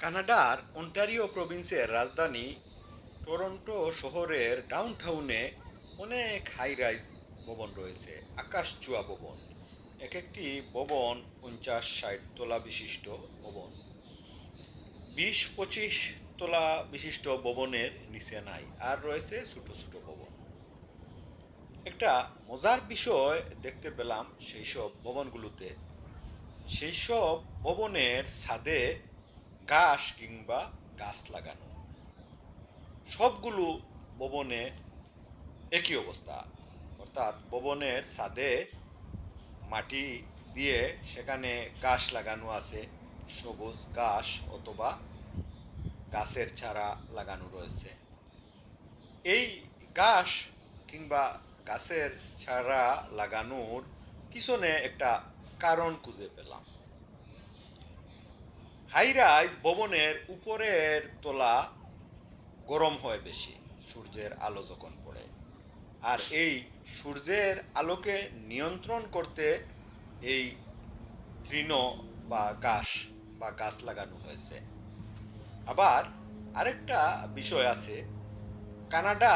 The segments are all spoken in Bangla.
কানাডার অন্টারিও প্রভিন্সের রাজধানী টরন্টো শহরের ডাউনটাউনে অনেক হাই রাইজ ভবন রয়েছে আকাশ চুয়া ভবন। এক একটি ভবন পঞ্চাশ ষাট তলা বিশিষ্ট ভবন। বিশ পঁচিশ তলা বিশিষ্ট ভবনের নিচে নাই, আর রয়েছে ছোট ছোট ভবন। একটা মজার বিষয় দেখতে পেলাম সেই সব ভবনগুলোতে। সেই সব ভবনের ছাদে ঘাস কিংবা গাছ লাগানো। সবগুলো ভবনে একই অবস্থা। অর্থাৎ ভবনের ছাদে মাটি দিয়ে সেখানে গাছ লাগানো আছে, সবুজ ঘাস অথবা গাছের চারা লাগানো রয়েছে। এই ঘাস কিংবা গাছের চারা লাগানোর পিছনে একটা কারণ খুঁজে পেলাম। হাইরাইজ ভবনের উপরের তলা গরম হয় বেশি, সূর্যের আলো যখন পড়ে। আর এই সূর্যের আলোকে নিয়ন্ত্রণ করতে এই তৃণ বা ঘাস বা গাছ লাগানো হয়েছে। আবার আরেকটা বিষয় আছে, কানাডা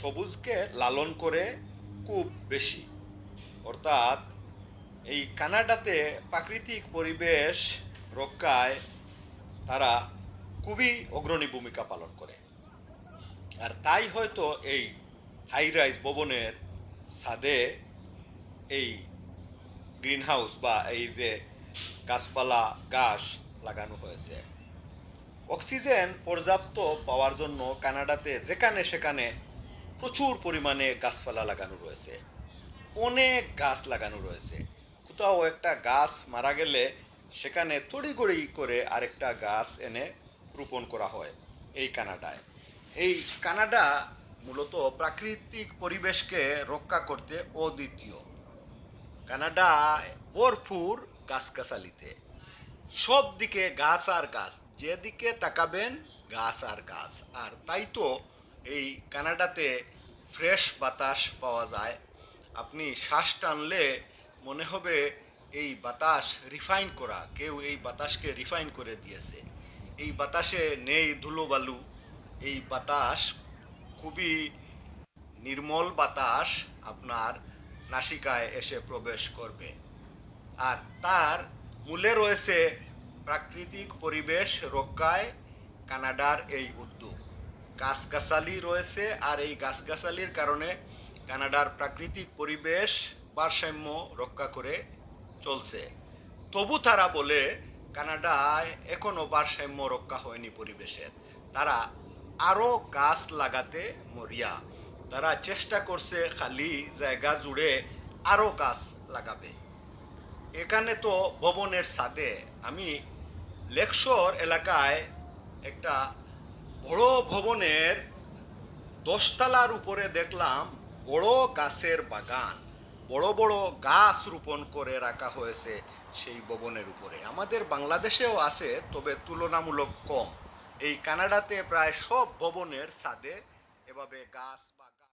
সবুজকে লালন করে খুব বেশি। অর্থাৎ এই কানাডাতে প্রাকৃতিক পরিবেশ রক্ষায় তারা খুবই অগ্রণী ভূমিকা পালন করে। আর তাই হয়তো এই হাই রাইজ ভবনের ছাদে এই গ্রিন হাউস বা এই যে গাছপালা গাছ লাগানো হয়েছে। অক্সিজেন পর্যাপ্ত পাওয়ার জন্য কানাডাতে যেখানে সেখানে প্রচুর পরিমাণে গাছপালা লাগানো রয়েছে। অনেক গাছ লাগানো রয়েছে। কোথাও একটা গাছ মারা গেলে সেখানে তড়ি তড়িগড়ি করে আরেকটা গাছ এনে রোপণ করা হয় এই কানাডায়। এই কানাডা মূলত প্রাকৃতিক পরিবেশকে রক্ষা করতে অদ্বিতীয়। কানাডায় ভরপুর গাছগাছালিতে। সব দিকে গাছ আর গাছ, যেদিকে তাকাবেন গাছ আর গাছ। আর তাই তো এই কানাডাতে ফ্রেশ বাতাস পাওয়া যায়। আপনি শ্বাস টানলে মনে হবে এই বাতাস রিফাইন করা, কেউ এই বাতাসকে রিফাইন করে দিয়েছে। এই বাতাসে নেই ধুলোবালু, এই বাতাস খুবই নির্মল বাতাস আপনার নাসিকায় এসে প্রবেশ করবে। আর তার মূলে রয়েছে প্রাকৃতিক পরিবেশ রক্ষায় কানাডার এই উদ্যোগ। গাছগাছালি রয়েছে আর এই গাছগাছালির কারণে কানাডার প্রাকৃতিক পরিবেশ ভারসাম্য রক্ষা করে চলছে। তবু তারা বলে, কানাডায় এখনও ভারসাম্য রক্ষা হয়নি পরিবেশের। তারা আরও গাছ লাগাতে মরিয়া। তারা চেষ্টা করছে খালি জায়গা জুড়ে আরও গাছ লাগাবে এখানে তো ভবনের ছাদে। আমি লেকশোর এলাকায় একটা বড় ভবনের দশতলার উপরে দেখলাম বড় গাছের বাগান। বড় বড় গাছ রোপণ করে রাখা হয়েছে সেই ভবনের উপরে। আমাদের বাংলাদেশেও আছে, তবে তুলনামূলক কম। এই কানাডাতে প্রায় সব ভবনের ছাদে এভাবে গাছ